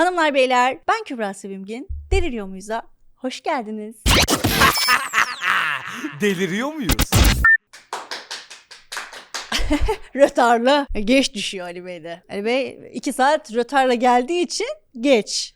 Hanımlar beyler ben Kübra Sevimgin. Deliriyor muyuz'a? Hoş geldiniz. Deliriyor muyuz? Rötarlı. Geç düşüyor Ali Bey'de. Ali Bey iki saat rötarla geldiği için geç.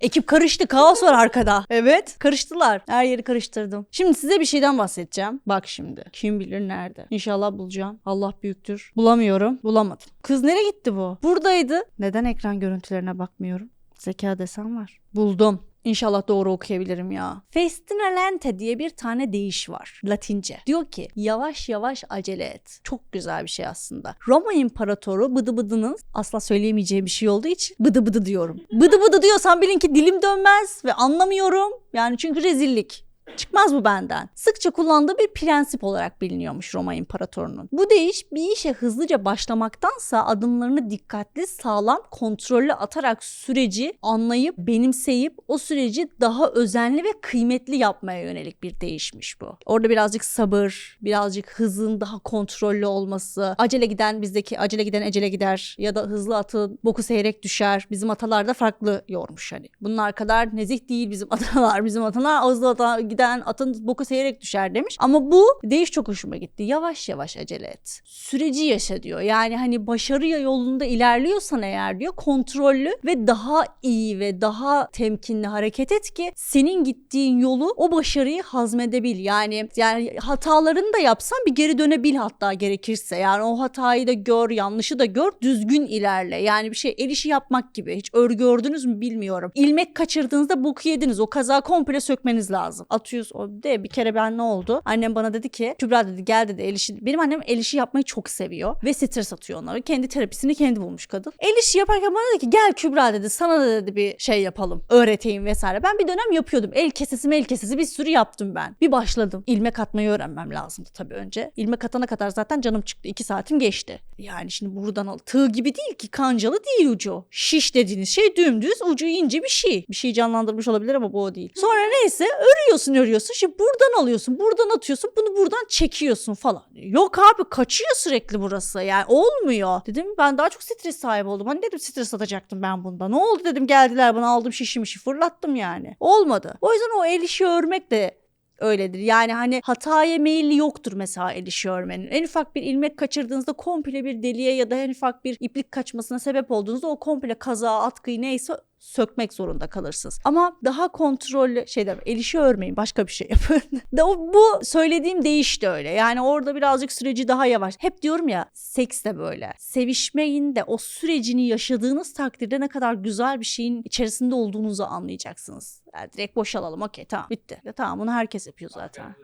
Ekip karıştı. Kaos var arkada. Evet. Karıştılar. Her yeri karıştırdım. Şimdi size bir şeyden bahsedeceğim. Bak şimdi. Kim bilir nerede. İnşallah bulacağım. Allah büyüktür. Bulamıyorum. Bulamadım. Kız nereye gitti bu? Buradaydı. Neden ekran görüntülerine bakmıyorum? Zeka desen var. Buldum. İnşallah doğru okuyabilirim ya. Festina lente diye bir tane deyiş var. Latince. Diyor ki yavaş yavaş acele et. Çok güzel bir şey aslında. Roma İmparatoru bıdı bıdının asla söyleyemeyeceğim bir şey olduğu için bıdı bıdı diyorum. Bıdı bıdı diyorsan bilin ki dilim dönmez ve anlamıyorum. Yani çünkü rezillik. Çıkmaz bu benden. Sıkça kullandığı bir prensip olarak biliniyormuş Roma İmparatorunun. Bu değiş bir işe hızlıca başlamaktansa adımlarını dikkatli, sağlam, kontrollü atarak süreci anlayıp, benimseyip o süreci daha özenli ve kıymetli yapmaya yönelik bir değişmiş bu. Orada birazcık sabır, birazcık hızın daha kontrollü olması, acele giden bizdeki acele giden ecele gider ya da hızlı atın boku seyrek düşer. Bizim atalar da farklı yormuş hani. Bunlar kadar nezih değil bizim atalar. Bizim atalar hızlı ata giden atın boku seyrek düşer demiş. Ama bu değiş çok hoşuma gitti. Yavaş yavaş acele et. Süreci yaşa diyor. Yani hani başarı yolunda ilerliyorsan eğer diyor kontrollü ve daha iyi ve daha temkinli hareket et ki senin gittiğin yolu o başarıyı hazmedebil. Yani yani hatalarını da yapsan bir geri dönebil hatta gerekirse. Yani o hatayı da gör, yanlışı da gör, düzgün ilerle. Yani bir şey el işi yapmak gibi. Hiç örgü gördünüz mü bilmiyorum. İlmek kaçırdığınızda boku yediniz. O kazağı komple sökmeniz lazım. Atıyoruz o de bir kere ben ne oldu? Annem bana dedi ki Kübra dedi gel dedi el işi. Benim annem el işi yapmayı çok seviyor ve stres atıyor onları. Kendi terapisini kendi bulmuş kadın. El işi yaparken bana dedi ki gel Kübra dedi sana da dedi bir şey yapalım. Öğreteyim vesaire. Ben bir dönem yapıyordum. El kesesi el kesesi bir sürü yaptım ben. Bir başladım. İlmek atmayı öğrenmem lazımdı tabii önce. İlmek atana kadar zaten canım çıktı. iki saatim geçti. Yani şimdi buradan al. Tığ gibi değil ki kancalı değil ucu. Şiş dediğiniz şey dümdüz ucu ince bir şey. Bir şey canlandırmış olabilir ama bu o değil. Sonra neyse örüyorsun örüyorsun. Şimdi buradan alıyorsun buradan atıyorsun bunu buradan çekiyorsun falan. Yok abi kaçıyor sürekli burası. Yani olmuyor. Dedim ben daha çok stres sahibi oldum. Hani dedim stres atacaktım ben bunda. Ne oldu dedim geldiler bana aldım şişimişi fırlattım yani. Olmadı. O yüzden o el işi örmek de öyledir. Yani hani hataya meyilli yoktur mesela el işi örmenin. En ufak bir ilmek kaçırdığınızda komple bir deliğe ya da en ufak bir iplik kaçmasına sebep olduğunuzda o komple kaza, atkıyı neyse sökmek zorunda kalırsınız. Ama daha kontrollü şeyler el işi örmeyin başka bir şey yapın. bu söylediğim değiş de öyle. Yani orada birazcık süreci daha yavaş. Hep diyorum ya seks de böyle. Sevişmeyin de o sürecini yaşadığınız takdirde ne kadar güzel bir şeyin içerisinde olduğunuzu anlayacaksınız. Yani direkt boşalalım okey tamam bitti. Ya tamam bunu herkes yapıyor zaten.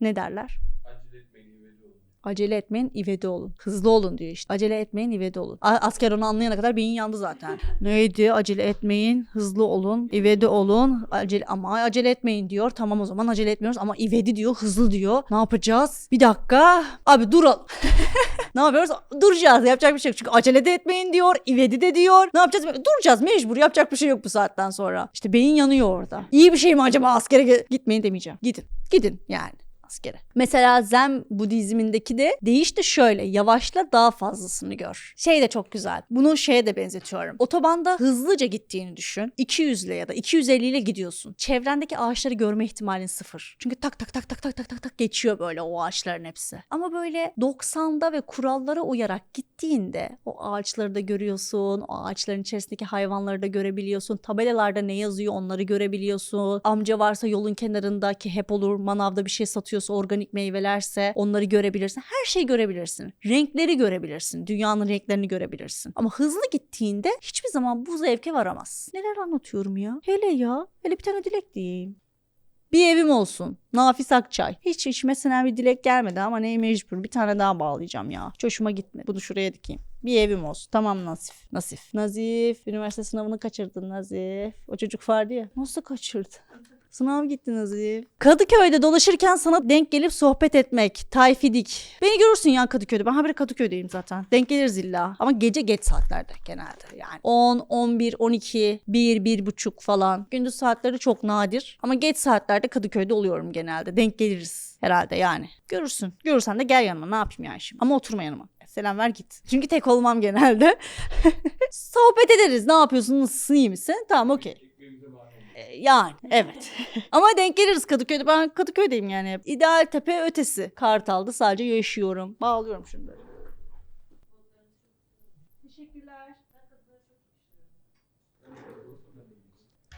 Ne derler? Acele etmeyin ivedi olun. Hızlı olun diyor işte. Acele etmeyin ivedi olun. A- asker onu anlayana kadar beyin yandı zaten. Neydi? Acele etmeyin, hızlı olun, ivedi olun. Acele ama acele etmeyin diyor. Tamam o zaman acele etmiyoruz ama ivedi diyor, hızlı diyor. Ne yapacağız? Bir dakika. Abi duralım. ne yapıyoruz? Duracağız. Yapacak bir şey yok. Çünkü acele de etmeyin diyor. ivedi de diyor. Ne yapacağız? Duracağız mecbur. Yapacak bir şey yok bu saatten sonra. İşte beyin yanıyor orada. İyi bir şey mi acaba askere gitmeyin demeyeceğim. Gidin. Gidin yani askere. Mesela Zen Budizmindeki de değiş de şöyle yavaşla daha fazlasını gör. Şey de çok güzel. Bunu şeye de benzetiyorum. Otobanda hızlıca gittiğini düşün. 200 ile ya da 250 ile gidiyorsun. Çevrendeki ağaçları görme ihtimalin sıfır. Çünkü tak tak tak tak tak tak tak tak geçiyor böyle o ağaçların hepsi. Ama böyle 90'da ve kurallara uyarak gittiğinde o ağaçları da görüyorsun. O ağaçların içerisindeki hayvanları da görebiliyorsun. Tabelalarda ne yazıyor onları görebiliyorsun. Amca varsa yolun kenarında ki hep olur manavda bir şey satıyorsa organik meyvelerse onları görebilirsin. Her şeyi görebilirsin. Renkleri görebilirsin. Dünyanın renklerini görebilirsin. Ama hızlı gittiğinde hiçbir zaman bu zevke varamazsın. Neler anlatıyorum ya? Hele ya. Hele bir tane dilek diyeyim. Bir evim olsun. Nafis Akçay. Hiç içmesine bir dilek gelmedi ama neye mecbur. Bir tane daha bağlayacağım ya. Hiç hoşuma gitmedi. Bunu şuraya dikeyim. Bir evim olsun. Tamam Nasif. Nasif. Nazif. Üniversite sınavını kaçırdın Nazif. O çocuk vardı ya. Nasıl kaçırdı? Sınav gitti Nazif. Kadıköy'de dolaşırken sana denk gelip sohbet etmek. Tayfidik. Beni görürsün ya Kadıköy'de. Ben haberi Kadıköy'deyim zaten. Denk geliriz illa. Ama gece geç saatlerde genelde yani. 10, 11, 12, 1, 1 buçuk falan. Gündüz saatleri çok nadir. Ama geç saatlerde Kadıköy'de oluyorum genelde. Denk geliriz herhalde yani. Görürsün. Görürsen de gel yanıma ne yapayım yani şimdi. Ama oturma yanıma. Selam ver git. Çünkü tek olmam genelde. Sohbet ederiz. Ne yapıyorsun? Nasılsın? iyi misin? Tamam okey. E, Yani evet. Ama denk geliriz Kadıköy'de. Ben Kadıköy'deyim yani. İdeal tepe ötesi. Kartal'da sadece yaşıyorum. Bağlıyorum şunu böyle. Teşekkürler.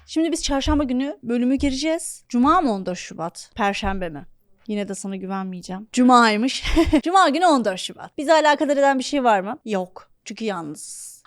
Şimdi biz çarşamba günü bölümü gireceğiz. Cuma mı 14 Şubat? Perşembe mi? Yine de sana güvenmeyeceğim. Cuma'ymış. Cuma günü 14 Şubat. Bizi alakadar eden bir şey var mı? Yok. Çünkü yalnız.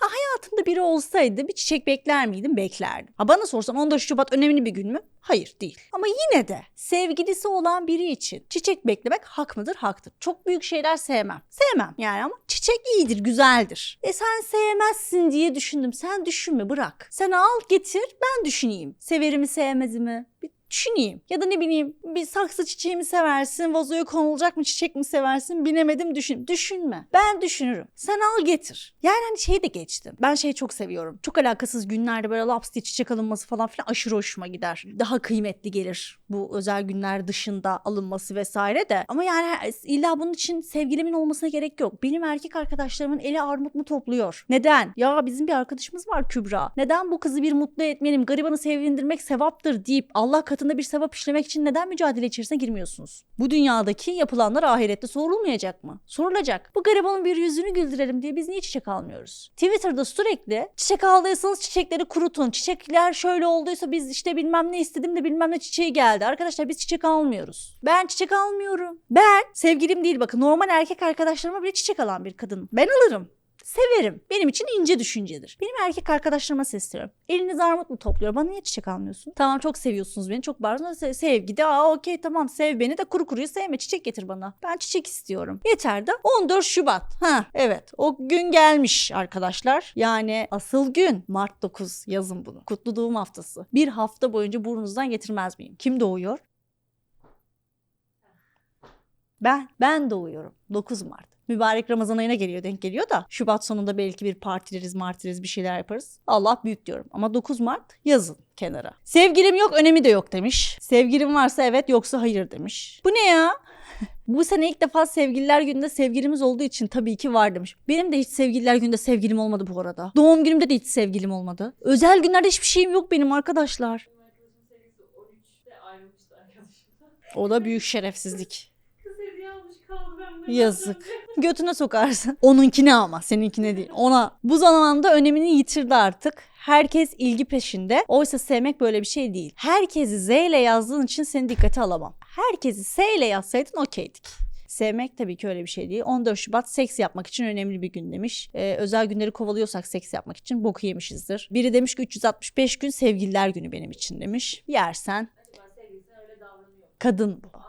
Ha hayatımda biri olsaydı bir çiçek bekler miydim? Beklerdim. Ha bana sorsan 14 Şubat önemli bir gün mü? Hayır değil. Ama yine de sevgilisi olan biri için çiçek beklemek hak mıdır? Haktır. Çok büyük şeyler sevmem. Sevmem yani ama çiçek iyidir, güzeldir. E sen sevmezsin diye düşündüm. Sen düşünme bırak. Sen al getir ben düşüneyim. Sever mi sevmez mi? Bir düşüneyim. Ya da ne bileyim bir saksı çiçeği mi seversin, vazoya konulacak mı çiçek mi seversin bilemedim düşün. Düşünme. Ben düşünürüm. Sen al getir. Yani hani şeyi de geçtim. Ben şeyi çok seviyorum. Çok alakasız günlerde böyle laps diye çiçek alınması falan filan aşırı hoşuma gider. Daha kıymetli gelir bu özel günler dışında alınması vesaire de. Ama yani illa bunun için sevgilimin olmasına gerek yok. Benim erkek arkadaşlarımın eli armut mu topluyor? Neden? Ya bizim bir arkadaşımız var Kübra. Neden bu kızı bir mutlu etmeyelim, garibanı sevindirmek sevaptır deyip Allah katında bir sevap işlemek için neden mücadele içerisine girmiyorsunuz? Bu dünyadaki yapılanlar ahirette sorulmayacak mı? Sorulacak. Bu garibanın bir yüzünü güldürelim diye biz niye çiçek almıyoruz? Twitter'da sürekli çiçek aldıysanız çiçekleri kurutun. Çiçekler şöyle olduysa biz işte bilmem ne istedim de bilmem ne çiçeği geldi. Arkadaşlar biz çiçek almıyoruz. Ben çiçek almıyorum. Ben sevgilim değil bakın normal erkek arkadaşlarıma bile çiçek alan bir kadınım. Ben alırım. Severim. Benim için ince düşüncedir. Benim erkek arkadaşlarıma sesleniyorum. Eliniz armut mu topluyor? Bana niye çiçek almıyorsun? Tamam çok seviyorsunuz beni. Çok bağırıyorsunuz. Se- sevgi de aa okey tamam sev beni de kuru kuruyu sevme. Çiçek getir bana. Ben çiçek istiyorum. Yeter de 14 Şubat. Ha evet o gün gelmiş arkadaşlar. Yani asıl gün Mart 9 yazın bunu. Kutlu doğum haftası. Bir hafta boyunca burnunuzdan getirmez miyim? Kim doğuyor? Ben, ben doğuyorum. 9 Mart. Mübarek Ramazan ayına geliyor denk geliyor da Şubat sonunda belki bir partileriz martileriz bir şeyler yaparız. Allah büyük diyorum ama 9 Mart yazın kenara. Sevgilim yok önemi de yok demiş. Sevgilim varsa evet yoksa hayır demiş. Bu ne ya? Bu sene ilk defa sevgililer gününde sevgilimiz olduğu için tabii ki var demiş. Benim de hiç sevgililer gününde sevgilim olmadı bu arada. Doğum günümde de hiç sevgilim olmadı. Özel günlerde hiçbir şeyim yok benim arkadaşlar. Arkadaşım sevgilisi 13'te ayrılmıştı arkadaşımla. O da büyük şerefsizlik. Kız hediye almış kaldı ben de. Yazık. Götüne sokarsın. Onunkine ama seninkine değil. Ona bu zamanda önemini yitirdi artık. Herkes ilgi peşinde. Oysa sevmek böyle bir şey değil. Herkesi Z ile yazdığın için seni dikkate alamam. Herkesi S ile yazsaydın okeydik. Sevmek tabii ki öyle bir şey değil. 14 Şubat seks yapmak için önemli bir gün demiş. Ee, özel günleri kovalıyorsak seks yapmak için boku yemişizdir. Biri demiş ki 365 gün sevgililer günü benim için demiş. Yersen kadın bu.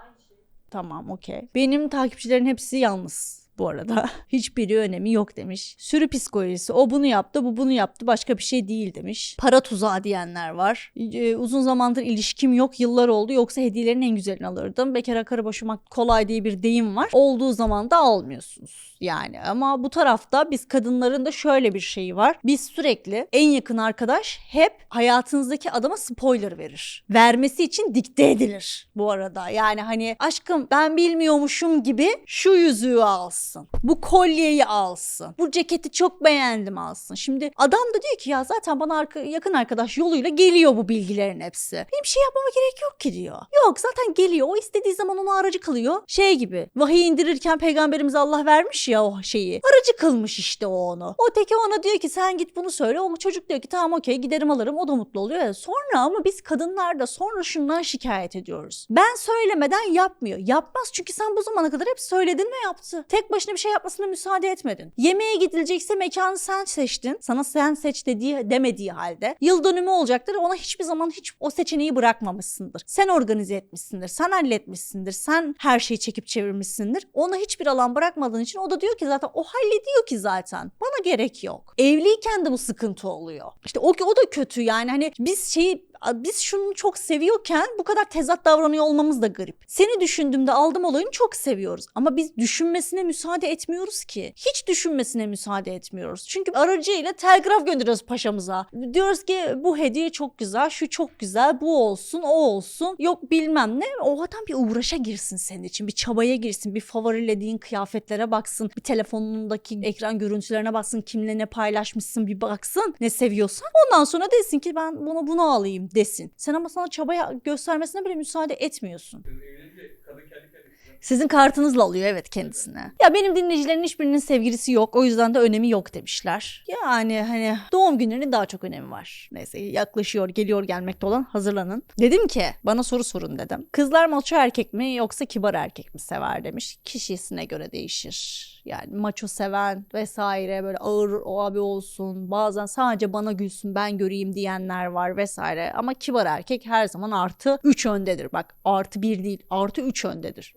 Tamam okey. Benim takipçilerin hepsi yalnız bu arada. Hiçbiri önemi yok demiş. Sürü psikolojisi. O bunu yaptı, bu bunu yaptı. Başka bir şey değil demiş. Para tuzağı diyenler var. Ee, uzun zamandır ilişkim yok, yıllar oldu. Yoksa hediyelerin en güzelini alırdım. Bekara karı boşamak kolay diye bir deyim var. Olduğu zaman da almıyorsunuz yani. Ama bu tarafta biz kadınların da şöyle bir şeyi var. Biz sürekli en yakın arkadaş hep hayatınızdaki adama spoiler verir. Vermesi için dikte edilir bu arada. Yani hani aşkım ben bilmiyormuşum gibi şu yüzüğü alsın. Bu kolyeyi alsın. Bu ceketi çok beğendim alsın. Şimdi adam da diyor ki ya zaten bana arka- yakın arkadaş yoluyla geliyor bu bilgilerin hepsi. Benim şey yapmama gerek yok ki diyor. Yok zaten geliyor. O istediği zaman onu aracı kılıyor. Şey gibi vahiy indirirken peygamberimize Allah vermiş ya o şeyi. Aracı kılmış işte o onu. O teki ona diyor ki sen git bunu söyle. O çocuk diyor ki tamam okey giderim alırım. O da mutlu oluyor. Ya. Sonra ama biz kadınlar da sonra şundan şikayet ediyoruz. Ben söylemeden yapmıyor. Yapmaz çünkü sen bu zamana kadar hep söyledin ve yaptı. Tek başına bir şey yapmasına müsaade etmedin. Yemeğe gidilecekse mekanı sen seçtin. Sana sen seç dediği demediği halde. Yıl dönümü olacaktır. Ona hiçbir zaman hiç o seçeneği bırakmamışsındır. Sen organize etmişsindir. Sen halletmişsindir. Sen her şeyi çekip çevirmişsindir. Ona hiçbir alan bırakmadığın için o da diyor ki zaten o hallediyor ki zaten. Bana gerek yok. Evliyken de bu sıkıntı oluyor. İşte o, o da kötü yani hani biz şeyi Biz şunu çok seviyorken bu kadar tezat davranıyor olmamız da garip. Seni düşündüğümde aldım olayını çok seviyoruz. Ama biz düşünmesine müsaade etmiyoruz ki. Hiç düşünmesine müsaade etmiyoruz. Çünkü aracıyla telgraf gönderiyoruz paşamıza. Diyoruz ki bu hediye çok güzel, şu çok güzel, bu olsun, o olsun. Yok bilmem ne. O adam bir uğraşa girsin senin için. Bir çabaya girsin. Bir favorilediğin kıyafetlere baksın. Bir telefonundaki ekran görüntülerine baksın. Kimle ne paylaşmışsın bir baksın. Ne seviyorsan. Ondan sonra desin ki ben bunu bunu alayım desin. Sen ama sana çabaya göstermesine bile müsaade etmiyorsun. Kız evlenince kadın kendi kendine. Sizin kartınızla alıyor evet kendisine. Ya benim dinleyicilerin hiçbirinin sevgilisi yok. O yüzden de önemi yok demişler. Yani hani doğum günlerinin daha çok önemi var. Neyse yaklaşıyor, geliyor gelmekte olan hazırlanın. Dedim ki bana soru sorun dedim. Kızlar maço erkek mi yoksa kibar erkek mi sever demiş. Kişisine göre değişir. Yani maço seven vesaire böyle ağır o abi olsun. Bazen sadece bana gülsün ben göreyim diyenler var vesaire. Ama kibar erkek her zaman artı 3 öndedir. Bak artı 1 değil artı 3 öndedir.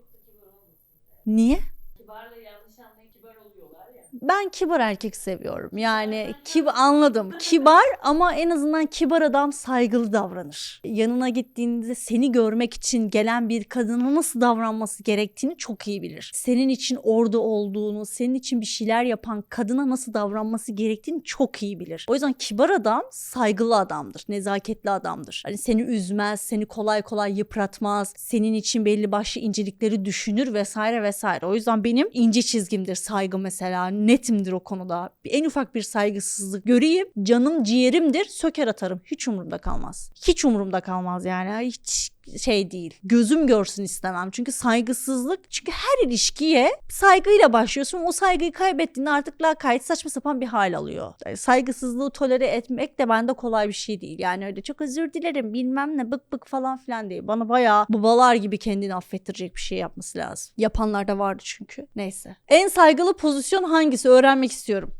Niye? Kibarla yanlış anlayıp kibar oluyorlar ya. Ben kibar erkek seviyorum. Yani kib anladım. Kibar ama en azından kibar adam saygılı davranır. Yanına gittiğinde seni görmek için gelen bir kadına nasıl davranması gerektiğini çok iyi bilir. Senin için orada olduğunu, senin için bir şeyler yapan kadına nasıl davranması gerektiğini çok iyi bilir. O yüzden kibar adam saygılı adamdır, nezaketli adamdır. Hani seni üzmez, seni kolay kolay yıpratmaz, senin için belli başlı incelikleri düşünür vesaire vesaire. O yüzden benim ince çizgimdir saygı mesela. Netimdir o konuda. En ufak bir saygısızlık göreyim. Canım ciğerimdir. Söker atarım. Hiç umurumda kalmaz. Hiç umurumda kalmaz yani. Hiç şey değil. Gözüm görsün istemem. Çünkü saygısızlık çünkü her ilişkiye saygıyla başlıyorsun. O saygıyı kaybettiğinde artık lakayt saçma sapan bir hal alıyor. Yani saygısızlığı tolere etmek de bende kolay bir şey değil. Yani öyle çok özür dilerim bilmem ne bık bık falan filan değil. Bana bayağı babalar gibi kendini affettirecek bir şey yapması lazım. Yapanlar da vardı çünkü. Neyse. En saygılı pozisyon hangisi öğrenmek istiyorum.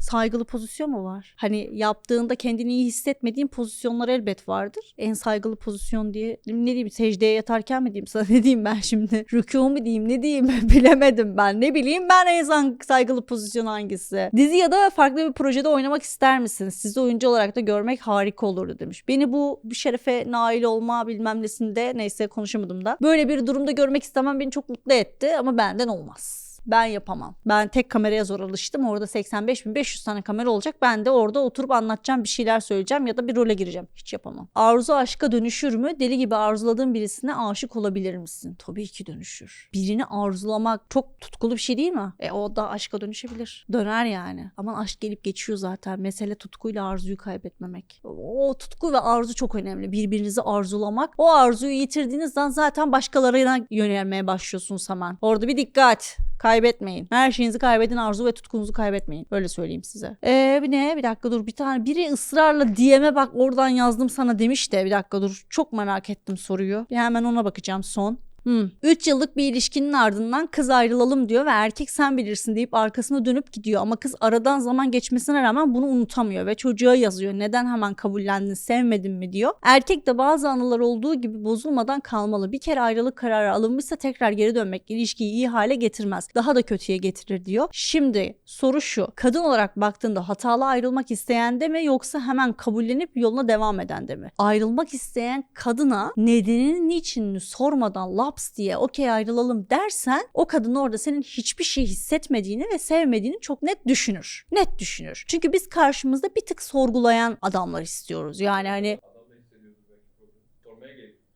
Saygılı pozisyon mu var? Hani yaptığında kendini iyi hissetmediğin pozisyonlar elbet vardır. En saygılı pozisyon diye ne diyeyim secdeye yatarken mi diyeyim sana ne diyeyim ben şimdi? Rükû mu diyeyim ne diyeyim bilemedim ben. Ne bileyim ben en saygılı pozisyon hangisi? Dizi ya da farklı bir projede oynamak ister misiniz? Sizi oyuncu olarak da görmek harika olurdu demiş. Beni bu bir şerefe nail olma bilmem nesinde neyse konuşamadım da. Böyle bir durumda görmek istemem beni çok mutlu etti ama benden olmaz. Ben yapamam. Ben tek kameraya zor alıştım. Orada 85.500 tane kamera olacak. Ben de orada oturup anlatacağım bir şeyler söyleyeceğim ya da bir role gireceğim. Hiç yapamam. Arzu aşka dönüşür mü? Deli gibi arzuladığın birisine aşık olabilir misin? Tabii ki dönüşür. Birini arzulamak çok tutkulu bir şey değil mi? E o da aşka dönüşebilir. Döner yani. Ama aşk gelip geçiyor zaten. Mesele tutkuyla arzuyu kaybetmemek. O tutku ve arzu çok önemli. Birbirinizi arzulamak. O arzuyu yitirdiğiniz zaman zaten başkalarına yönelmeye başlıyorsunuz hemen. Orada bir dikkat. Kaybetmeyin. Her şeyinizi kaybedin, arzu ve tutkunuzu kaybetmeyin. Öyle söyleyeyim size. Ee bir ne? Bir dakika dur. Bir tane biri ısrarla DM'e bak oradan yazdım sana demiş de bir dakika dur. Çok merak ettim soruyu. Bir hemen ona bakacağım son. 3 yıllık bir ilişkinin ardından kız ayrılalım diyor ve erkek sen bilirsin deyip arkasına dönüp gidiyor ama kız aradan zaman geçmesine rağmen bunu unutamıyor ve çocuğa yazıyor neden hemen kabullendin sevmedin mi diyor. Erkek de bazı anılar olduğu gibi bozulmadan kalmalı. Bir kere ayrılık kararı alınmışsa tekrar geri dönmek ilişkiyi iyi hale getirmez. Daha da kötüye getirir diyor. Şimdi soru şu. Kadın olarak baktığında hatalı ayrılmak isteyen de mi yoksa hemen kabullenip yoluna devam eden de mi? Ayrılmak isteyen kadına nedenini niçinini sormadan laps diye okey ayrılalım dersen o kadın orada senin hiçbir şey hissetmediğini ve sevmediğini çok net düşünür. Net düşünür. Çünkü biz karşımızda bir tık sorgulayan adamlar istiyoruz. Yani hani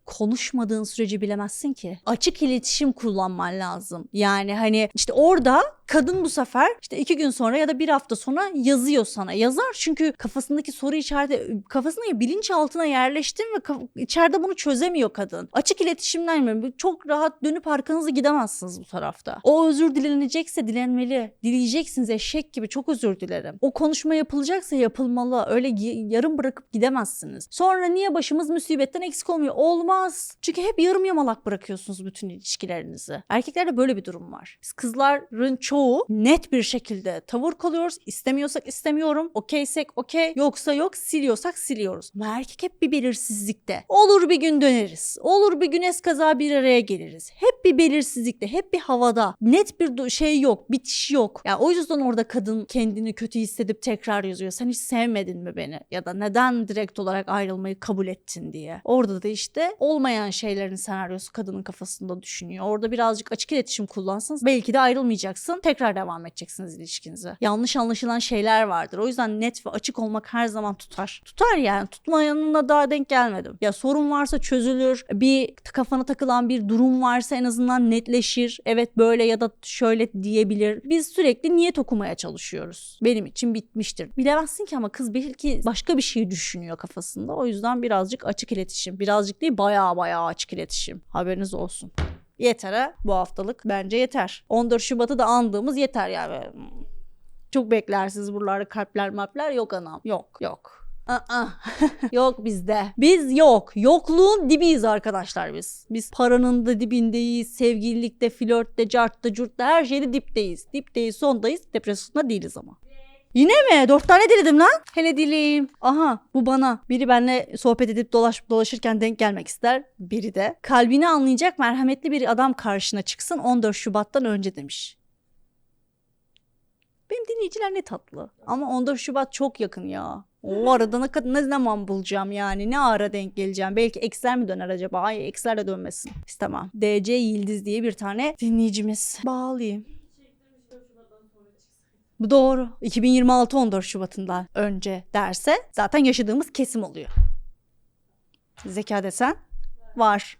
konuşmadığın sürece bilemezsin ki. Açık iletişim kullanman lazım. Yani hani işte orada kadın bu sefer işte iki gün sonra ya da bir hafta sonra yazıyor sana. Yazar çünkü kafasındaki soru içeride kafasına bilinçaltına yerleştin ve içeride bunu çözemiyor kadın. Açık iletişimden mi? Çok rahat dönüp arkanızı gidemezsiniz bu tarafta. O özür dilenecekse dilenmeli. Dileyeceksiniz eşek gibi çok özür dilerim. O konuşma yapılacaksa yapılmalı. Öyle yarım bırakıp gidemezsiniz. Sonra niye başımız musibetten eksik olmuyor? Olmaz. Çünkü hep yarım yamalak bırakıyorsunuz bütün ilişkilerinizi. Erkeklerde böyle bir durum var. Biz kızların çoğu çoğu net bir şekilde tavır kalıyoruz. İstemiyorsak istemiyorum. Okeysek okey. Yoksa yok. Siliyorsak siliyoruz. Ama erkek hep bir belirsizlikte. Olur bir gün döneriz. Olur bir gün eskaza bir araya geliriz. Hep bir belirsizlikte. Hep bir havada. Net bir şey yok. Bitiş yok. Ya o yüzden orada kadın kendini kötü hissedip tekrar yazıyor. Sen hiç sevmedin mi beni? Ya da neden direkt olarak ayrılmayı kabul ettin diye. Orada da işte olmayan şeylerin senaryosu kadının kafasında düşünüyor. Orada birazcık açık iletişim kullansanız belki de ayrılmayacaksın. Tekrar devam edeceksiniz ilişkinize. Yanlış anlaşılan şeyler vardır. O yüzden net ve açık olmak her zaman tutar. Tutar yani. Tutmayanına daha denk gelmedim. Ya sorun varsa çözülür. Bir kafana takılan bir durum varsa en azından netleşir. Evet böyle ya da şöyle diyebilir. Biz sürekli niyet okumaya çalışıyoruz. Benim için bitmiştir. Bilemezsin ki ama kız belki başka bir şey düşünüyor kafasında. O yüzden birazcık açık iletişim. Birazcık değil bayağı bayağı açık iletişim. Haberiniz olsun. Yeter ha bu haftalık. Bence yeter. 14 Şubat'ı da andığımız yeter yani. Çok beklersiniz buralarda kalpler mapler yok anam. Yok yok. Aa, yok bizde. Biz yok. Yokluğun dibiyiz arkadaşlar biz. Biz paranın da dibindeyiz. Sevgililikte, flörtte, cartta, curtta her şeyde dipteyiz. Dipteyiz, sondayız. Depresyonda değiliz ama. Yine mi? Dört tane diledim lan. Hele dileyim. Aha bu bana. Biri benimle sohbet edip dolaş, dolaşırken denk gelmek ister. Biri de. Kalbini anlayacak merhametli bir adam karşına çıksın 14 Şubat'tan önce demiş. Benim dinleyiciler ne tatlı. Ama 14 Şubat çok yakın ya. O arada ne, kadar- ne zaman bulacağım yani? Ne ara denk geleceğim? Belki Eksler mi döner acaba? Ay Eksler de dönmesin. İstemem. DC Yıldız diye bir tane dinleyicimiz. Bağlayayım. Çektirmiş 4 Şubat'tan sonra çıksın. Bu doğru. 2026 14 Şubat'ından önce derse zaten yaşadığımız kesim oluyor. Zeka desen var.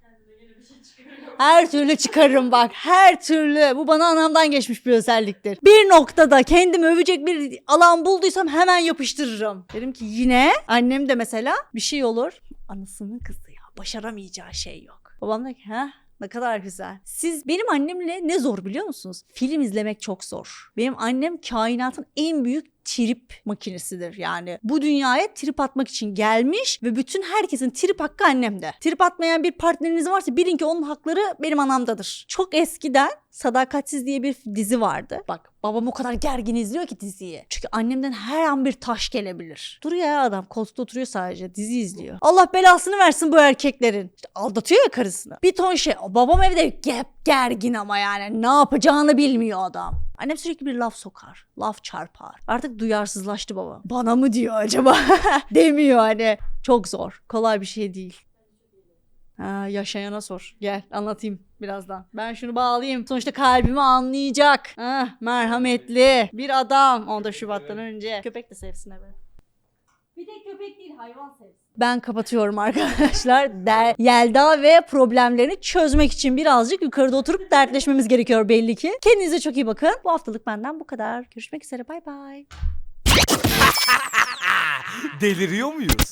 Her türlü çıkarırım bak. Her türlü. Bu bana anamdan geçmiş bir özelliktir. Bir noktada kendimi övecek bir alan bulduysam hemen yapıştırırım. Derim ki yine annem de mesela bir şey olur. Anasının kızı ya. Başaramayacağı şey yok. Babam da ki ha ne kadar güzel. Siz benim annemle ne zor biliyor musunuz? Film izlemek çok zor. Benim annem kainatın en büyük trip makinesidir yani. Bu dünyaya trip atmak için gelmiş ve bütün herkesin trip hakkı annemde. Trip atmayan bir partneriniz varsa bilin ki onun hakları benim anamdadır. Çok eskiden Sadakatsiz diye bir dizi vardı. Bak babam o kadar gergin izliyor ki diziyi. Çünkü annemden her an bir taş gelebilir. Duruyor ya adam koltukta oturuyor sadece dizi izliyor. Allah belasını versin bu erkeklerin. İşte aldatıyor ya karısını. Bir ton şey. Babam evde gep gergin ama yani ne yapacağını bilmiyor adam. Annem sürekli bir laf sokar. Laf çarpar. Artık duyarsızlaştı baba. Bana mı diyor acaba? Demiyor hani. Çok zor. Kolay bir şey değil. Ha, yaşayana sor. Gel anlatayım birazdan. Ben şunu bağlayayım. Sonuçta kalbimi anlayacak. Ha, merhametli bir adam. 14 Şubat'tan önce. Köpek de sevsin evet. Bir de köpek değil hayvan sevsin. Ben kapatıyorum arkadaşlar. Der, Yelda ve problemlerini çözmek için birazcık yukarıda oturup dertleşmemiz gerekiyor belli ki. Kendinize çok iyi bakın. Bu haftalık benden bu kadar. Görüşmek üzere. Bay bay. Deliriyor muyuz?